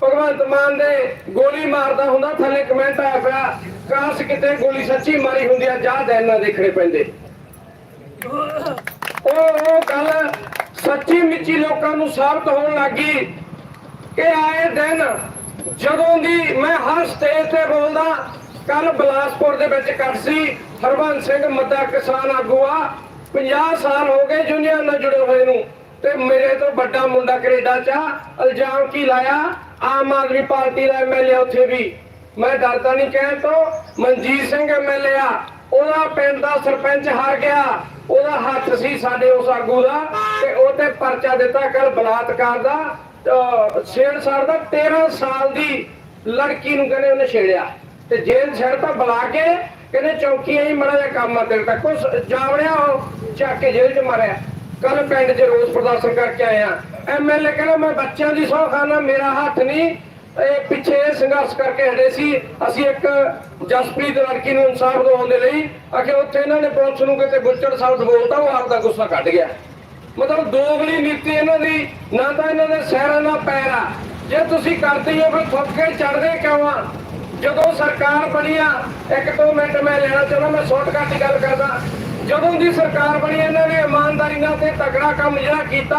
ਭਗਵੰਤ ਮਾਨ ਦੇ ਗੋਲੀ ਮਾਰਦਾ ਹੁੰਦਾ, ਥੱਲੇ ਕਮੈਂਟ ਆਇਆ ਪਿਆ, ਕਾਸ਼ ਕਿਤੇ ਗੋਲੀ ਸੱਚੀ ਮਾਰੀ ਹੁੰਦੀ ਆ, ਜਾਂ ਦਿਨ ਨਾ ਦੇਖਣੇ ਪੈਂਦੇ। ਉਹ ਉਹ ਗੱਲ ਸੱਚੀ ਮਿੱਚੀ ਲੋਕਾਂ ਨੂੰ ਸਾਬਤ ਹੋਣ ਲੱਗੀ ਕਿ ਆਏ ਦਿਨ ਜਦੋਂ ਦੀ ਮੈਂ ਹਰ ਸਟੇਜ ਤੇ ਬੋਲਦਾ ਕੱਲ ਬਲਾਸਪੁਰ ਦੇ ਵਿੱਚ ਕੱਟ ਸੀ, ਹਰਬੰਸ ਸਿੰਘ, ਮੱਦਾ ਕਿਸਾਨ ਆਗੂ ਆ 50 ਸਾਲ ਹੋ ਗਏ ਯੂਨੀਅਨ ਨਾਲ ਜੁੜੇ ਹੋਏ ਨੂੰ। ਤੇ ਮੇਰੇ ਤੋਂ ਵੱਡਾ ਮੁੰਡਾ ਕੈਨੇਡਾ ਚ ਇਲਜ਼ਾਮ ਕੀ ਲਾਇਆ? ਆਮ ਆਦਮੀ ਪਾਰਟੀ ਦਾ ਐਮਐਲਏ ਉੱਥੇ ਵੀ। ਮੈਂ ਡਰਦਾ ਨਹੀਂ ਕਹਿਣ ਤੋਂ। ਮਨਜੀਤ ਸਿੰਘ ਐਮਐਲਏ ਆ। ਉਹਦਾ ਪਿੰਡ ਦਾ ਸਰਪੰਚ ਹਾਰ ਗਿਆ। ਉਹਦਾ ਹੱਥ ਸੀ ਸਾਡੇ ਉਸ ਆਗੂ ਦਾ ਤੇ ਉਹ ਤੇ ਪਰਚਾ ਦਿੱਤਾ ਕੱਲ ਬਲਾਤਕਾਰ ਦਾ। ਅਹ ਛੇੜਛਾੜ ਦਾ। 13 ਸਾਲ ਦੀ ਲੜਕੀ ਨੂੰ ਕਹਿੰਦੇ ਉਹਨੇ ਛੇੜਿਆ। ਤੇ ਜੇਲ੍ਹ ਛੱਡ ਤਾਂ ਬੁਲਾ ਕੇ ਕਹਿੰਦੇ ਚੌਕੀਆਂ ਹੀ ਮੜਾ ਜਿਹਾ ਕੰਮ ਆ ਤੇਰੇ ਤੱਕ ਉਸ ਜਾਵੜਿਆ ਉਹ, ਚੱਕ ਕੇ ਜੇਲ੍ਹ 'ਚ ਮਾਰਿਆ। ਕੱਲ ਪਿੰਡ 'ਚ ਰੋਸ ਪ੍ਰਦਰਸ਼ਨ ਕਰਕੇ ਆਇਆ ਐਮਐਲਏ ਕਹਿੰਦਾ, ਮੈਂ ਬੱਚਿਆਂ ਦੀ ਸੌ ਖਾਨਾ ਮੇਰਾ ਹੱਥ ਨਹੀਂ। ਇਹ ਪਿੱਛੇ ਸੰਘਰਸ਼ ਕਰਕੇ ਹਟੇ ਸੀ। ਅਸੀਂ ਇੱਕ ਜਸਪ੍ਰੀਤ ਲੜਕੀ ਨੂੰ ਇਨਸਾਫ ਦਿਵਾਉਣ ਦੇ ਲਈ ਆਖੇ ਉੱਥੇ ਇਹਨਾਂ ਨੇ ਪੁਲਿਸ ਨੂੰ ਕਿਤੇ ਬੁੱਚੜ ਸ਼ਬਦ ਬੋਲਤਾ, ਉਹ ਆਪਦਾ ਗੁੱਸਾ ਕੱਢ ਗਿਆ। ਮਤਲਬ ਦੋਗਲੀ ਨੀਤੀ ਇਹਨਾਂ ਦੀ, ਨਾ ਤਾਂ ਇਹਨਾਂ ਦੇ ਸਿਰ ਦਾ ਪੈਰ ਆ। ਜੇ ਤੁਸੀਂ ਕਰਦੇ ਹੋ, ਫਿਰ ਕੇ ਚੜਦੇ ਕਿਉਂ ਆ? ਜਦੋਂ ਸਰਕਾਰ ਬਣੀ ਆ, ਇੱਕ ਦੋ ਮਿੰਟ ਮੈਂ ਲੈਣਾ ਚਾਹੁੰਦਾ, ਮੈਂ ਸ਼ਾਰਟਕਟ ਦੀ ਗੱਲ ਕਰਦਾ। ਜਦੋਂ ਦੀ ਸਰਕਾਰ ਬਣੀ, ਇਹਨਾਂ ਨੇ ਇਮਾਨਦਾਰੀ ਨਾਲ ਤੇ ਤਗੜਾ ਕੰਮ ਜਿਹੜਾ ਕੀਤਾ,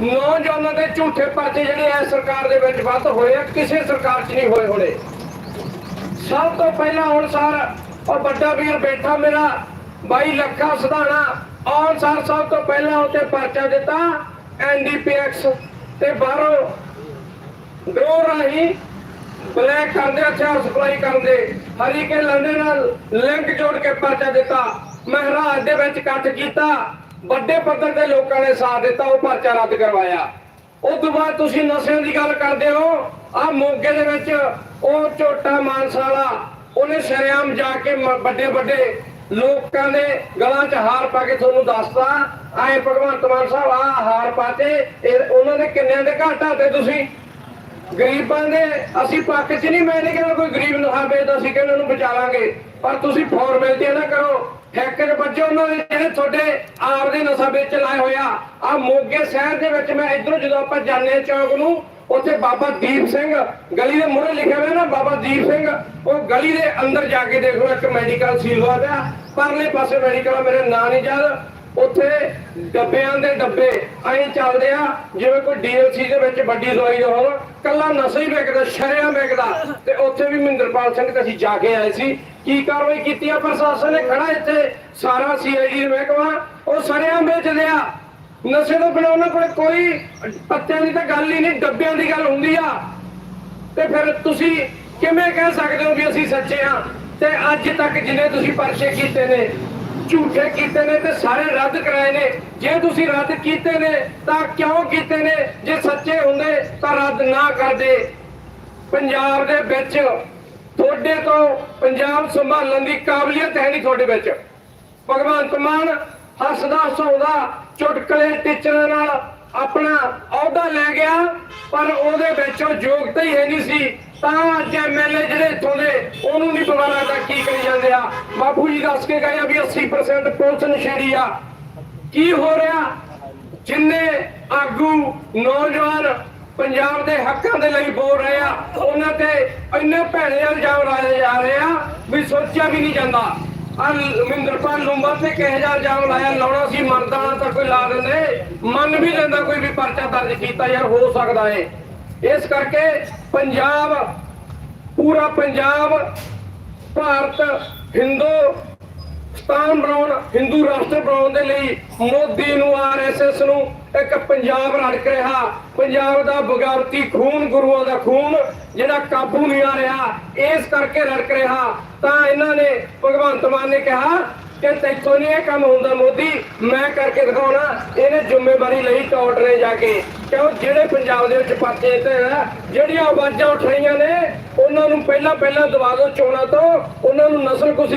ਨੌਜਵਾਨਾਂ ਦੇ ਝੂਠੇ ਪਰਚੇ ਜਿਹੜੇ ਐ ਸਰਕਾਰ ਦੇ ਵਿੱਚ ਵੱਧ ਹੋਏ ਆ, ਕਿਸੇ ਸਰਕਾਰ 'ਚ ਨਹੀਂ ਹੋਏ ਹੋਣੇ। ਸਭ ਤੋਂ ਪਹਿਲਾਂ ਹੁਣ ਸਰ, ਉਹ ਵੱਡਾ ਵੀਰ ਬੈਠਾ ਮੇਰਾ, ਬਾਈ ਲੱਖਾ ਸਧਾਣਾ ਔਰ ਸਰ ਸਭ ਤੋਂ ਪਹਿਲਾਂ ਉੱਤੇ ਪਰਚਾ ਦਿੱਤਾ ਐਨਡੀਪੀਐਕਸ ਤੇ ਬਾਹਰੋਂ ਡਰੋਰ ਰਾਹੀਂ ਬਲੈਕ ਕਰਦੇ, ਹਥਿਆਰ ਸਪਲਾਈ ਕਰਦੇ ਹਰੀ ਕੇ ਲੰਡੇ ਨਾਲ ਲਿੰਕ ਜੋੜ ਕੇ ਪਰਚਾ ਦਿੱਤਾ। ਮਹਿਰਾਜ ਦੇ ਵਿੱਚ ਇਕੱਠ ਕੀਤਾ, ਵੱਡੇ ਪੱਧਰ ਤੇ ਲੋਕਾਂ ਨੇ ਸਾਥ ਦਿੱਤਾ, ਉਹ ਪਰਚਾ ਰੱਦ ਕਰਵਾਇਆ। ਉਸ ਤੋਂ ਬਾਅਦ ਤੁਸੀਂ ਨਸ਼ਿਆਂ ਦੀ ਗੱਲ ਕਰਦੇ ਹੋ ਆ ਮੋਗੇ ਦੇ ਵਿੱਚ ਉਹ ਝੋਟਾ ਮਾਨਸਾ ਵਾਲਾ ਉਹਨੇ ਸ਼ਰੇਆਮ ਜਾ ਕੇ ਵੱਡੇ ਵੱਡੇ ਲੋਕਾਂ ਦੇ ਗਲਾਂ 'ਚ ਹਾਰ ਪਾ ਕੇ ਤੁਹਾਨੂੰ ਦੱਸਦਾ ਆਏ ਭਗਵੰਤ ਮਾਨ ਸਾਹਿਬ ਆ ਹਾਰ ਪਾਤੇ ਇਹ ਉਹਨਾਂ ਦੇ ਕਿੰਨਿਆਂ ਦੇ ਘਾਟਾ ਤੇ ਤੁਸੀਂ? ਗਰੀਬਾਂ ਦੇ, ਅਸੀਂ ਪੱਖ 'ਚ ਨਹੀਂ, ਮੈਂ ਨਹੀਂ ਕਹਿੰਦਾ ਕੋਈ ਗਰੀਬ ਨਹਾ ਵੇਚਦਾ ਅਸੀਂ ਕਹਿੰਦੇ ਉਹਨੂੰ ਬਚਾ ਲਾਂਗੇ ਪਰ ਤੁਸੀਂ ਫਾਰਮੈਲਿਟੀ ਨਾ ਕਰੋ। ਠੇਕੇ ਬੱਚੇ ਉਹਨਾਂ ਦੇ ਜਿਹੜੇ ਤੁਹਾਡੇ ਆਪ ਦੇ ਨਸ਼ਾ ਵੇਚ ਲਾਏ ਹੋਇਆ ਆ। ਮੋਗੇ ਸ਼ਹਿਰ ਦੇ ਵਿੱਚ ਮੈਂ ਇਧਰੋਂ ਜਦੋਂ ਆਪਾਂ ਜਾਂਦੇ ਚੌਕ ਨੂੰ, ਉੱਥੇ ਬਾਬਾ ਦੀਪ ਸਿੰਘ, ਗਲੀ ਦੇ ਮੂਹਰੇ ਲਿਖਿਆ ਹੋਇਆ ਨਾ ਬਾਬਾ ਦੀਪ ਸਿੰਘ, ਉਹ ਗਲੀ ਦੇ ਅੰਦਰ ਜਾ ਕੇ ਦੇਖੋ ਇੱਕ ਮੈਡੀਕਲ ਸੀਲ ਪਿਆ ਪਰਲੇ ਪਾਸੇ ਮੈਡੀਕਲ ਮੇਰੇ ਨਾਂ ਨਹੀਂ ਯਾਦ। ਉੱਥੇ ਡੱਬਿਆਂ ਦੇ ਡੱਬੇ ਐਂ ਚੱਲਦੇ ਆ, ਜਿਵੇਂ ਕੋਈ ਡੀਐਲਸੀ ਦੇ ਵਿੱਚ ਵੱਡੀ ਦਵਾਈ ਦਾ ਹੋਣ। ਕੱਲਾ ਨਸ਼ਾ ਹੀ ਵਿਕਦਾ ਸ਼ਰਿਆਂ ਵਿਕਦਾ ਤੇ ਉੱਥੇ ਵੀ ਮਹਿੰਦਰਪਾਲ ਸਿੰਘ ਤੇ ਅਸੀਂ ਜਾ ਕੇ ਆਏ ਸੀ। ਕੀ ਕਾਰਵਾਈ ਕੀਤੀ ਆ? ਪ੍ਰਸ਼ਾਸਨ ਨੇ ਖੜਾ ਇੱਥੇ। ਸਾਰਾ ਸੀਆਈਡੀ ਮਹਿਕਮਾ, ਉਹ ਸ਼ਰਿਆਂ ਵੇਚਦੇ ਆ ਨਸ਼ੇ ਤੋਂ ਬਿਨਾਂ ਉਹਨਾਂ ਕੋਲੇ ਕੋਈ ਪੱਤਿਆਂ ਦੀ ਤਾਂ ਗੱਲ ਹੀ ਨਹੀਂ, ਡੱਬਿਆਂ ਦੀ ਗੱਲ ਹੁੰਦੀ ਆ। ਤੇ ਫਿਰ ਤੁਸੀਂ ਕਿਵੇਂ ਕਹਿ ਸਕਦੇ ਹੋ ਵੀ ਅਸੀਂ ਸੱਚੇ ਹਾਂ ਤੇ ਅੱਜ ਤੱਕ ਜਿੰਨੇ ਤੁਸੀਂ ਪਰਚੇ ਕੀਤੇ ਨੇ, ਝੂਠੇ ਕੀਤੇ ਨੇ ਤੇ ਸਾਰੇ ਰੱਦ ਕਰਾਏ ਨੇ। ਜੇ ਤੁਸੀਂ ਰੱਦ ਕੀਤੇ ਨੇ, ਤਾਂ ਕਿਉਂ ਕੀਤੇ ਨੇ? ਜੇ ਸੱਚੇ ਹੁੰਦੇ, ਤਾਂ ਰੱਦ ਨਾ ਕਰਦੇ। ਪੰਜਾਬ ਦੇ ਵਿੱਚ ਤੁਹਾਡੇ ਤੋਂ ਪੰਜਾਬ ਸੰਭਾਲਣ ਦੀ ਕਾਬਲੀਅਤ ਹੈ ਨਹੀਂ ਤੁਹਾਡੇ ਵਿੱਚ। ਭਗਵੰਤ ਮਾਨ ਹੱਸਦਾ ਹਸਾਉਂਦਾ ਚੁਟਕਲੇ ਟੀਚਰਾਂ ਨਾਲ ਆਪਣਾ ਅਹੁਦਾ ਲੈ ਗਿਆ, ਪਰ ਉਹਦੇ ਵਿੱਚ ਯੋਗਤਾ ਹੀ ਹੈ ਨਹੀਂ ਸੀ। ਤਾਂ ਅੱਜ ਐਮਐਲਏ ਜਿਹੜੇ ਇੱਥੋਂ ਦੇ, ਉਹਨੂੰ ਨਹੀਂ ਪਤਾ ਲੱਗਦਾ ਕੀ ਕਰੀ ਜਾਂਦੇ ਆ। ਬਾਪੂ ਜੀ ਦੱਸ ਕੇ ਗਏ ਆ ਵੀ 80% ਪੁਲਿਸ ਨਸ਼ੇੜੀ ਆ। ਕੀ ਹੋ ਰਿਹਾ? ਜਿੰਨੇ ਆਗੂ, ਨੌਜਵਾਨ ਪੰਜਾਬ ਦੇ ਹੱਕਾਂ ਦੇ ਲਈ ਬੋਲ ਰਹੇ ਆ। ਉਹਨਾਂ ਤੇ ਇੰਨੇ ਭੈੜੇ ਇਲਜ਼ਾਮ ਲਾਏ ਜਾ ਰਹੇ ਆ ਵੀ ਸੋਚਿਆ ਵੀ ਨਹੀਂ ਜਾਂਦਾ। ਆ ਮਿੰਦਰਪਾਲ ਲੂੰਬਾ ਤੇ ਕਿਹੋ ਜਿਹਾ ਇਲਜ਼ਾਮ ਲਾਇਆ? ਲਾਉਣਾ ਸੀ ਮਰਦਾ ਤਾਂ ਕੋਈ ਲਾ ਦਿੰਦੇ। ਮੰਨ ਵੀ ਲੈਂਦਾ ਕੋਈ ਵੀ ਪਰਚਾ ਦਰਜ ਕੀਤਾ ਯਾਰ, ਹੋ ਸਕਦਾ ਏ। ਇਸ ਕਰਕੇ ਪੰਜਾਬ, ਪੂਰਾ ਪੰਜਾਬ, ਭਾਰਤ, ਹਿੰਦੂ ਸਤਾਨ ਬਣਾਉਣ ਹਿੰਦੂ ਰਾਸ਼ਟਰ ਬਣਾਉਣ ਦੇ ਲਈ ਮੋਦੀ ਨੂੰ ਆਰਐਸਐਸ ਨੂੰ ਇੱਕ ਪੰਜਾਬ ਰੜਕ ਰਿਹਾ। ਪੰਜਾਬ ਦਾ ਬਗਾਵਤੀ ਖੂਨ ਗੁਰੂਆਂ ਦਾ ਖੂਨ ਜਿਹੜਾ ਕਾਬੂ ਨਹੀਂ ਆ ਰਿਹਾ ਇਸ ਕਰਕੇ ਰੜਕ ਰਿਹਾ। ਤਾਂ ਇਹਨਾਂ ਨੇ ਭਗਵੰਤ ਮਾਨ ਨੇ ਕਿਹਾ ਕਿ ਤੈਥੋਂ ਨਹੀਂ ਇਹ ਕੰਮ ਹੁੰਦਾ ਮੋਦੀ ਮੈਂ ਕਰਕੇ ਦਿਖਾਉਣਾ ਇਹਨੇ ਜ਼ਿੰਮੇਵਾਰੀ ਲਈ ਟੌਟ ਨੇ ਜਾ ਕੇ। ਕਿਉਂ? ਜਿਹੜੇ ਪੰਜਾਬ ਦੇ ਵਿੱਚ ਪਰਚੇ ਤੇ ਨਾ, ਜਿਹੜੀਆਂ ਆਵਾਜ਼ਾਂ ਉਠਾਈਆਂ ਨੇ ਉਹਨਾਂ ਨੂੰ ਪਹਿਲਾਂ ਪਹਿਲਾਂ ਦਵਾ ਦਿਓ ਚੋਣਾਂ ਤੋਂ ਉਹਨਾਂ ਨੂੰ ਨਸਲ ਕੁਸਲ